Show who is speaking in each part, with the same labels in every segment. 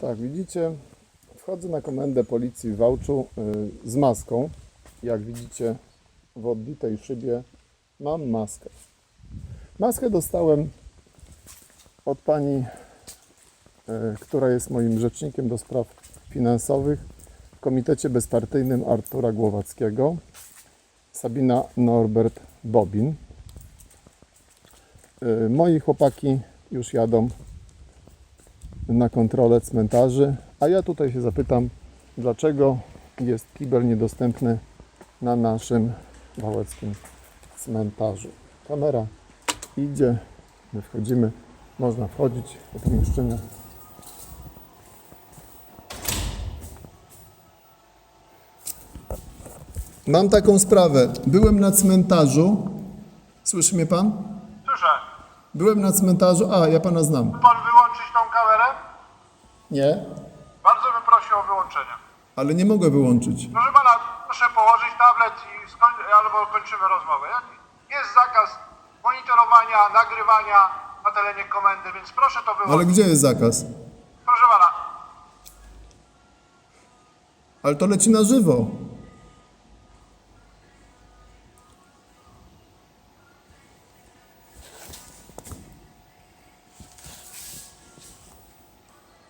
Speaker 1: Tak, widzicie, wchodzę na komendę policji w Wałczu y, z maską. Jak widzicie w odbitej szybie mam maskę. Maskę dostałem od pani, y, która jest moim rzecznikiem do spraw finansowych w Komitecie Bezpartyjnym Artura Głowackiego. Sabina Norbert Bobin. Y, Moi chłopaki już jadą na kontrolę cmentarzy, a ja tutaj się zapytam, dlaczego jest kibel niedostępny na naszym wałeckim cmentarzu. Kamera idzie, my wchodzimy, można wchodzić do pomieszczenia. Mam taką sprawę. Byłem na cmentarzu. Słyszy mnie pan?
Speaker 2: Słyszę.
Speaker 1: Byłem na cmentarzu. A, ja pana znam.
Speaker 2: Pan wyłączyć tą kamerę?
Speaker 1: Nie,
Speaker 2: Bardzo bym prosił o wyłączenie.
Speaker 1: ale nie mogę wyłączyć.
Speaker 2: Proszę pana, proszę położyć tablet i skoń... albo kończymy rozmowę. Jest zakaz monitorowania, nagrywania na terenie komendy, więc proszę to wyłączyć.
Speaker 1: Ale gdzie jest zakaz?
Speaker 2: Proszę pana,
Speaker 1: Ale to leci na żywo.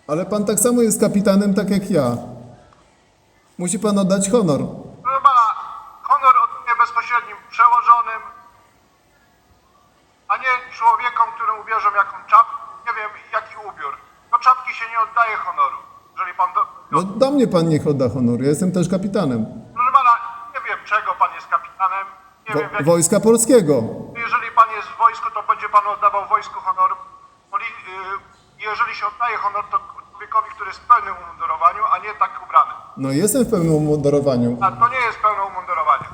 Speaker 1: Ale pan tak samo jest kapitanem, tak jak ja. Musi pan oddać honor.
Speaker 2: proszę pana, honor oddaję bezpośrednim przełożonym, a nie człowiekom, którym ubierzą jaką czapkę, nie wiem jaki ubiór. Do czapki się nie oddaje honoru, jeżeli pan do...
Speaker 1: No do mnie pan niech odda honor. Ja jestem też kapitanem.
Speaker 2: Proszę pana, nie wiem czego pan jest kapitanem, nie wiem.
Speaker 1: Wojska Polskiego.
Speaker 2: Jeżeli pan jest w wojsku, to będzie pan oddawał wojsku honor. Y, jeżeli się oddaje honor, to który jest w pełnym umundurowaniu, a nie tak ubrany.
Speaker 1: No jestem w pełnym umundurowaniu.
Speaker 2: A to nie jest pełne umundurowanie.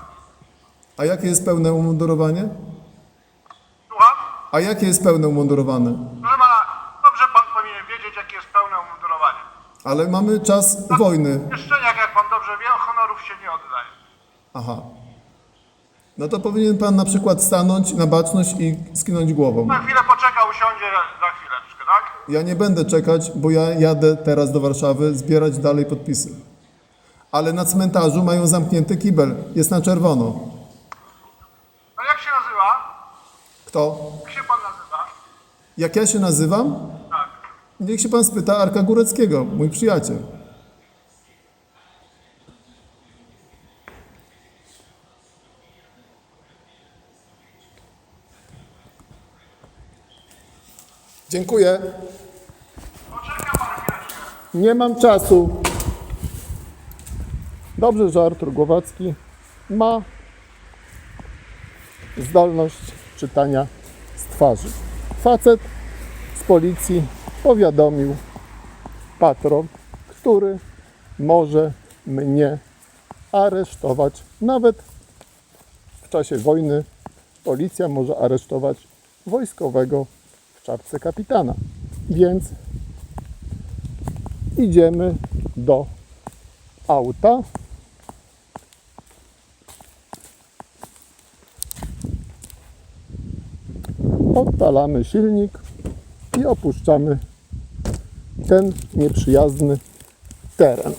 Speaker 1: A jakie jest pełne umundurowanie?
Speaker 2: Słucham?
Speaker 1: A jakie jest pełne umundurowane?
Speaker 2: Proszę pana, dobrze pan powinien wiedzieć, jakie jest pełne umundurowanie.
Speaker 1: Ale mamy czas wojny.
Speaker 2: W mieszczeniach, jak pan dobrze wie, honorów się nie oddaje.
Speaker 1: Aha. No to powinien pan na przykład stanąć na baczność i skinąć głową.
Speaker 2: Na chwilę poczeka, usiądzie za tak?
Speaker 1: Ja nie będę czekać, bo ja jadę teraz do Warszawy zbierać dalej podpisy. Ale na cmentarzu mają zamknięty kibel. Jest na czerwono.
Speaker 2: No jak się nazywa?
Speaker 1: Kto?
Speaker 2: Jak się pan nazywa?
Speaker 1: Jak ja się nazywam?
Speaker 2: Tak.
Speaker 1: Niech się pan spyta Arka Góreckiego, mój przyjaciel. Dziękuję. Nie mam czasu. Dobrze, że Artur Głowacki ma zdolność czytania z twarzy. Facet z policji powiadomił patron, który może mnie aresztować. Nawet w czasie wojny policja może aresztować wojskowego w czapce kapitana. Więc idziemy do auta. Odpalamy silnik i opuszczamy ten nieprzyjazny teren.